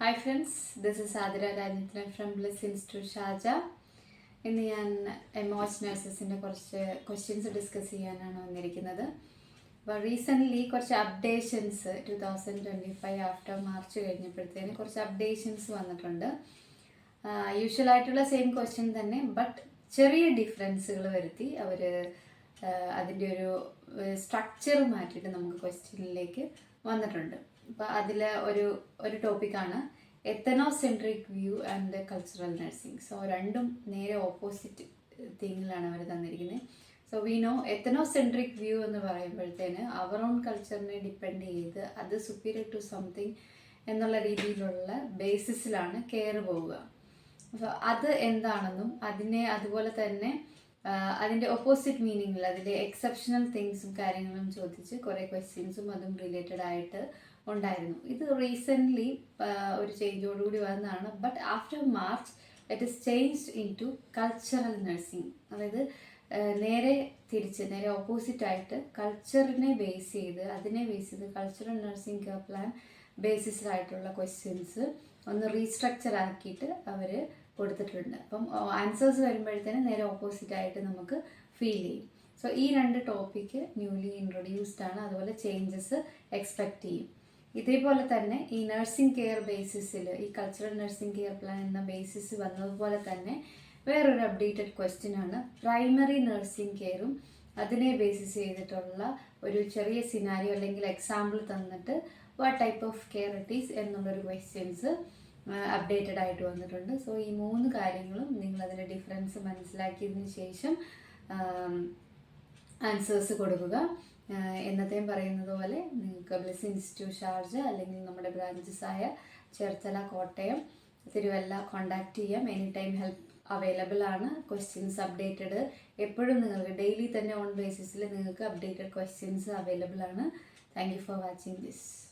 Hi friends this is Athira Rajendran from Bliss Institute Shaja ഇന്ന് ഞാൻ എമോച്ച് നഴ്സസിന്റെ കുറച്ച് ക്വസ്റ്റ്യൻസ് ഡിസ്കസ് ചെയ്യാനാണ് വന്നിരിക്കുന്നത്. അപ്പോൾ റീസെന്റ്ലി കുറച്ച് updations two thousand twenty five after March കഴിഞ്ഞപ്പോഴത്തേന് കുറച്ച് അപ്ഡേഷൻസ് വന്നിട്ടുണ്ട്. യൂഷ്വൽ ആയിട്ടുള്ള സെയിം ക്വസ്റ്റ്യൻ തന്നെ ബട്ട് ചെറിയ ഡിഫറൻസുകൾ വരുത്തി അവർ അതിന്റെ ഒരു സ്ട്രക്ചർ മാറ്റിയിട്ട് നമുക്ക് ക്വസ്റ്റ്യനിലേക്ക് വന്നിട്ടുണ്ട്. അപ്പോൾ അതിൽ ഒരു ഒരു ടോപ്പിക്കാണ് ethnocentric view and cultural nursing so രണ്ടും നേരെ ഓപ്പോസിറ്റ് തിങ്ങിലാണ് അവർ തന്നിരിക്കുന്നത് so we know ethnocentric view എന്ന് പറയുമ്പോഴത്തേന് അവർ ഓൺ കൾച്ചറിനെ ഡിപ്പെൻഡ് ചെയ്ത് അത് സുപ്പീരിയർ ടു സംതിങ് എന്നുള്ള രീതിയിലുള്ള ബേസിസിലാണ് കെയർ പോവുക. സോ അത് എന്താണെന്നും അതിനെ അതുപോലെ തന്നെ അതിന്റെ ഓപ്പോസിറ്റ് മീനിങ്ങിൽ അതിന്റെ എക്സെപ്ഷണൽ തിങ്സും കാര്യങ്ങളും ചോദിച്ച് കുറേ ക്വസ്റ്റ്യൻസും അതും റിലേറ്റഡ് ആയിട്ട് ഉണ്ടായിരുന്നു. ഇത് റീസെന്റ്ലി ഒരു ചേഞ്ചോടുകൂടി വന്നതാണ്. But after March it is changed into cultural nursing അതായത് നേരെ തിരിച്ച് നേരെ ഓപ്പോസിറ്റായിട്ട് കൾച്ചറിനെ ബേസ് ചെയ്ത് അതിനെ ബേസ് ചെയ്ത് കൾച്ചറൽ നഴ്സിംഗ് കെയർ പ്ലാൻ ബേസിസിലായിട്ടുള്ള ക്വസ്റ്റ്യൻസ് ഒന്ന് റീസ്ട്രക്ചർ ആക്കിയിട്ട് അവർ കൊടുത്തിട്ടുണ്ട്. അപ്പം ആൻസേഴ്സ് വരുമ്പോഴത്തേനും നേരെ ഓപ്പോസിറ്റ് ആയിട്ട് നമുക്ക് ഫീൽ ചെയ്യും. സോ ഈ രണ്ട് ടോപ്പിക്ക് ന്യൂലി ഇൻട്രൊഡ്യൂസ്ഡ് ആണ്. അതുപോലെ ചേഞ്ചസ് എക്സ്പെക്റ്റ് ചെയ്യും. ഇതേപോലെ തന്നെ ഈ നഴ്സിംഗ് കെയർ ബേസിസിൽ ഈ കൾച്ചറൽ നഴ്സിംഗ് കെയർ പ്ലാൻ എന്ന ബേസിസ് വന്നതുപോലെ തന്നെ വേറൊരു അപ്ഡേറ്റഡ് ക്വസ്റ്റ്യൻ ആണ്. പ്രൈമറി നഴ്സിംഗ് കെയറും അതിനെ ബേസിസ് ചെയ്തിട്ടുള്ള ഒരു ചെറിയ സിനാരിയോ അല്ലെങ്കിൽ എക്സാമ്പിൾ തന്നിട്ട് what type of care it is എന്നുള്ളൊരു ക്വസ്റ്റ്യൻസ് അപ്ഡേറ്റഡ് ആയിട്ട് വന്നിട്ടുണ്ട്. സോ ഈ മൂന്ന് കാര്യങ്ങളും നിങ്ങൾ അതിന്റെ ഡിഫറൻസ് മനസ്സിലാക്കിയതിന് ശേഷം ആൻസേഴ്സ് കൊടുക്കുക. എന്നത്തെയും പറയുന്നത് പോലെ നിങ്ങൾക്ക് ബ്ലസ് ഇൻസ്റ്റിറ്റ്യൂട്ട് ഷാർജ അല്ലെങ്കിൽ നമ്മുടെ ബ്രാഞ്ചസ് ആയ ചേർത്തല കോട്ടയം തിരുവല്ല കോണ്ടാക്ട് ചെയ്യാം. എനി ടൈം ഹെൽപ്പ് അവൈലബിൾ ആണ്. ക്വസ്റ്റ്യൻസ് അപ്ഡേറ്റഡ് എപ്പോഴും നിങ്ങൾക്ക് ഡെയിലി തന്നെ ഓൺ ബേസിസിൽ നിങ്ങൾക്ക് അപ്ഡേറ്റഡ് ക്വസ്റ്റ്യൻസ് അവൈലബിൾ ആണ്. Thank you for watching this